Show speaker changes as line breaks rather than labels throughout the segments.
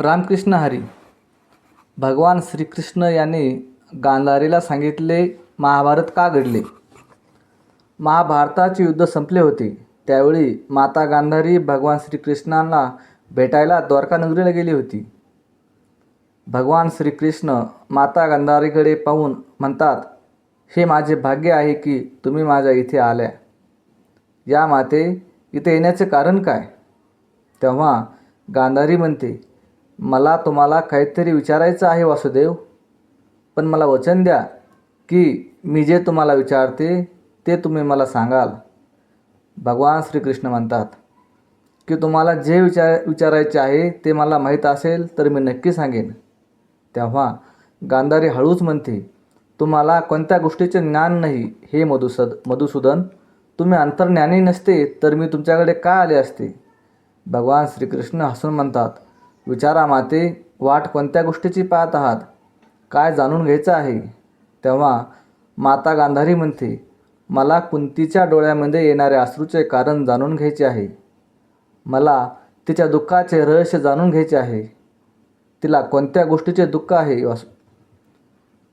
रामकृष्ण हरी. भगवान श्रीकृष्ण यांनी गांधारीला सांगितले महाभारत का घडले? महाभारताचे युद्ध संपले होते. त्यावेळी माता गांधारी भगवान श्रीकृष्णांना भेटायला द्वारकानगरीला गेली होती. भगवान श्रीकृष्ण माता गांधारीकडे पाहून म्हणतात हे माझे भाग्य आहे की तुम्ही माझ्या इथे आल्या. या माते इथे येण्याचे कारण काय? तेव्हा गांधारी म्हणते मला तुम्हाला काहीतरी विचारायचं आहे वासुदेव. पण मला वचन द्या की मी जे तुम्हाला विचारते ते तुम्ही मला सांगाल. भगवान श्रीकृष्ण म्हणतात की तुम्हाला जे विचार विचारायचे आहे ते मला माहीत असेल तर मी नक्की सांगेन. तेव्हा गांधारी हळूच म्हणते तुम्हाला कोणत्या गोष्टीचे ज्ञान नाही हे मधुसद मधुसूदन? तुम्ही अंतर्ज्ञानी नसते तर मी तुमच्याकडे का आले असते? भगवान श्रीकृष्ण हसून म्हणतात विचारा माते वाट कोणत्या गोष्टीची पाहत आहात? काय जाणून घ्यायचं आहे? तेव्हा माता गांधारी म्हणते मला कुंतीच्या डोळ्यामध्ये येणाऱ्या अश्रूचे कारण जाणून घ्यायचे आहे. मला तिच्या दुःखाचे रहस्य जाणून घ्यायचे आहे. तिला कोणत्या गोष्टीचे दुःख आहे?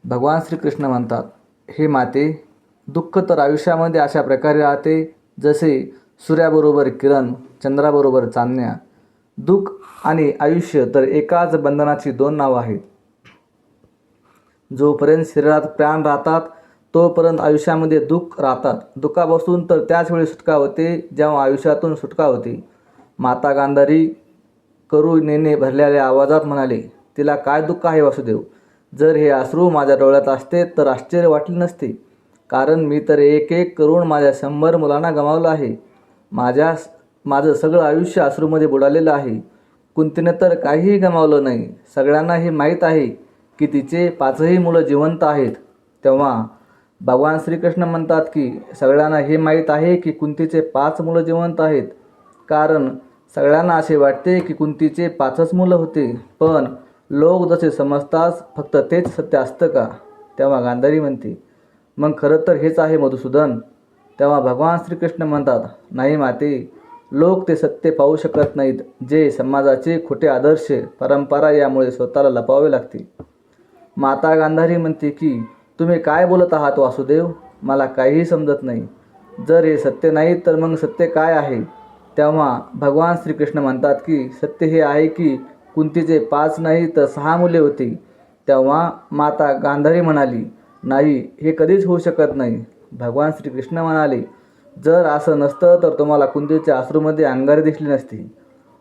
भगवान श्रीकृष्ण म्हणतात हे माते दुःख तर आयुष्यामध्ये अशा प्रकारे राहते जसे सूर्याबरोबर किरण चंद्राबरोबर चांदण्या दुःख आणि आयुष्य तर एकाच बंधनाची दोन नावं आहेत. जोपर्यंत शरीरात प्राण राहतात तोपर्यंत आयुष्यामध्ये दुःख राहतात. दुःखापासून तर त्याच वेळी सुटका होते जेव्हा आयुष्यातून सुटका होते. माता गांधारी करू नेने भरलेल्या आवाजात म्हणाले तिला काय दुःख आहे वासुदेव? जर हे अश्रू माझ्या डोळ्यात असते तर आश्चर्य वाटले नसते. कारण मी तर एक एक करून माझ्या शंभर मुलांना गमावलं आहे. माझ्या माझं सगळं आयुष्य आश्रूमध्ये बुडालेलं आहे. कुंतीने तर काहीही गमावलं नाही. सगळ्यांना हे माहीत आहे की तिचे पाचही मुलं जिवंत आहेत. तेव्हा भगवान श्रीकृष्ण म्हणतात की सगळ्यांना हे माहीत आहे की कुंतीचे पाच मुलं जिवंत आहेत. कारण सगळ्यांना असे वाटते की कुंतीचे पाचच मुलं होते. पण लोक जसे समजतात फक्त तेच सत्य असतं का? तेव्हा गांधारी म्हणते मग खरं तर हेच आहे मधुसूदन. तेव्हा भगवान श्रीकृष्ण म्हणतात नाही माते लोक ते सत्य पाहू शकत नाहीत जे समाजाचे खोटे आदर्श परंपरा यामुळे स्वतःला लपावे लागतील. माता गांधारी म्हणते की तुम्ही काय बोलत आहात वासुदेव? मला काहीही समजत नाही. जर हे सत्य नाही तर मग सत्य काय आहे? तेव्हा भगवान श्रीकृष्ण म्हणतात की सत्य हे आहे की कुंतीचे पाच नाही तर सहा मुले होती. तेव्हा माता गांधारी म्हणाली नाही हे कधीच होऊ शकत नाही. भगवान श्रीकृष्ण म्हणाले जर असं नसतं तर तुम्हाला कुंतीच्या आश्रूमध्ये अंगारी दिसली नसती.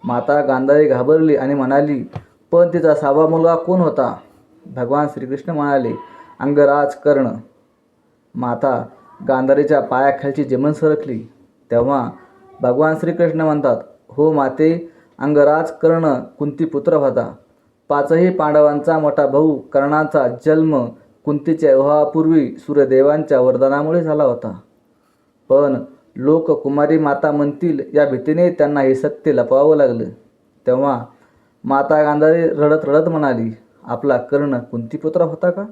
माता गांधारी घाबरली आणि म्हणाली पण तिचा सावा मुलगा कोण होता? भगवान श्रीकृष्ण म्हणाले अंगराज कर्ण. माता गांधारीच्या पायाखालची जमन सरकली. तेव्हा भगवान श्रीकृष्ण म्हणतात हो माते अंगराज कर्ण कुंतीपुत्र होता. पाचही पांडवांचा मोठा भाऊ कर्णाचा जन्म कुंतीच्या विवाहापूर्वी सूर्यदेवांच्या वरदानामुळे झाला होता. पण लोक कुमारी माता म्हणतील या भीतीने त्यांना हे सत्य लपवावं लागलं. तेव्हा माता गांधारी रडत रडत म्हणाली आपला कर्ण कुंतीपुत्र होता का?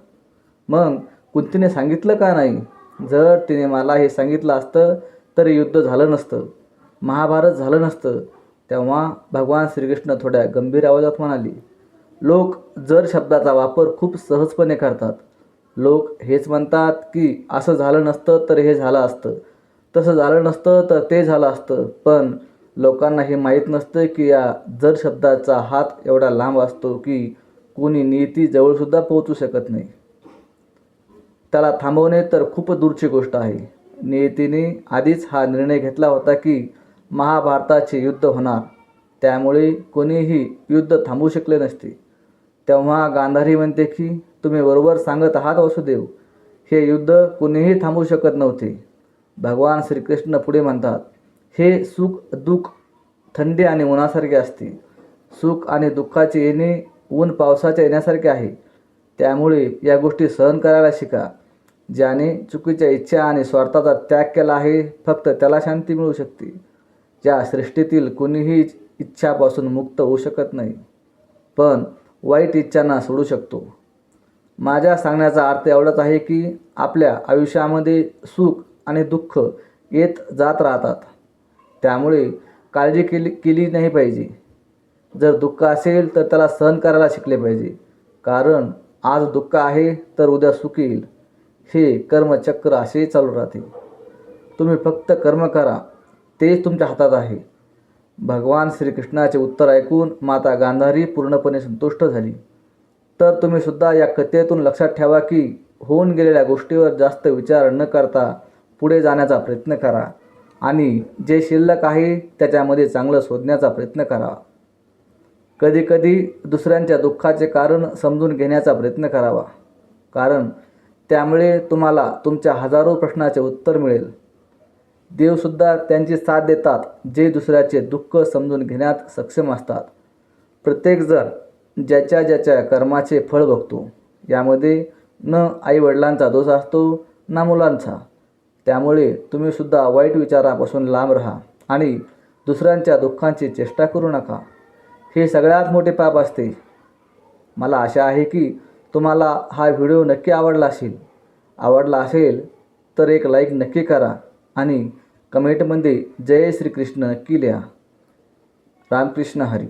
मग कुंतीने सांगितलं का नाही? जर तिने मला हे सांगितलं असतं तर युद्ध झालं नसतं महाभारत झालं नसतं. तेव्हा भगवान श्रीकृष्ण थोड्या गंभीर आवाजात म्हणाली लोक जर शब्दाचा वापर खूप सहजपणे करतात लोक हेच म्हणतात की असं झालं नसतं तर हे झालं असतं. तसं झालं नसतं तर ते झालं असतं. पण लोकांना हे माहीत नसतं की या जर शब्दाचा हात एवढा लांब असतो की कोणी नियती जवळसुद्धा पोहोचू शकत नाही. त्याला थांबवणे तर खूप दूरची गोष्ट आहे. नियतीने आधीच हा निर्णय घेतला होता की महाभारताचे युद्ध होणार. त्यामुळे कोणीही युद्ध थांबवू शकले नसते. तेव्हा गांधारी म्हणते की तुम्ही बरोबर सांगत आहात वसुदेव. हे युद्ध कोणीही थांबवू शकत नव्हते. भगवान श्रीकृष्ण पुढे म्हणतात हे सुख दुःख थंडी आणि उन्हासारखे असते. सुख आणि दुःखाचे येणे ऊन पावसाच्या येण्यासारखे आहे. त्यामुळे या गोष्टी सहन करायला शिका. ज्याने चुकीच्या इच्छा आणि स्वार्थाचा त्याग केला आहे फक्त त्याला शांती मिळू शकते. ज्या सृष्टीतील कोणीही इच्छापासून मुक्त होऊ शकत नाही पण वाईट इच्छांना सोडू शकतो. माझ्या सांगण्याचा अर्थ एवढाच आहे की आपल्या आयुष्यामध्ये सुख आणि दुःख येत जात राहतात. त्यामुळे काळजी केली केली नाही पाहिजे. जर दुःख असेल तर त्याला सहन करायला शिकले पाहिजे. कारण आज दुःख आहे तर उद्या सुख येईल. हे कर्मचक्र असे चालू राहते. तुम्ही फक्त कर्म करा. तेच तुमच्या हातात आहे. भगवान श्रीकृष्णाचे उत्तर ऐकून माता गांधारी पूर्णपणे संतुष्ट झाली. तर तुम्ही सुद्धा या कथेतून लक्षात ठेवा की होऊन गेलेल्या गोष्टीवर जास्त विचार न करता पुढे जाण्याचा प्रयत्न करा आणि जे शिल्लक आहे त्याच्यामध्ये चांगलं शोधण्याचा प्रयत्न करा. कधीकधी दुसऱ्यांच्या दुःखाचे कारण समजून घेण्याचा प्रयत्न करावा. कारण त्यामुळे तुम्हाला तुमच्या हजारो प्रश्नाचे उत्तर मिळेल. देवसुद्धा त्यांची साथ देतात जे दुसऱ्याचे दुःख समजून घेण्यात सक्षम असतात. प्रत्येकजण ज्याच्या ज्याच्या कर्माचे फळ बघतो यामध्ये न आईवडिलांचा दोष असतो ना मुलांचा. त्यामुळे तुम्ही सुद्धा वाईट विचारापासून लांब राहा आणि दुसऱ्यांच्या दुःखांची चेष्टा करू नका. हे सगळ्यात मोठे पाप असते. मला आशा आहे की तुम्हाला हा व्हिडिओ नक्की आवडला असेल. आवडला असेल तर एक लाईक नक्की करा आणि कमेंटमध्ये जय श्रीकृष्ण नक्की लिहा. रामकृष्ण हरी.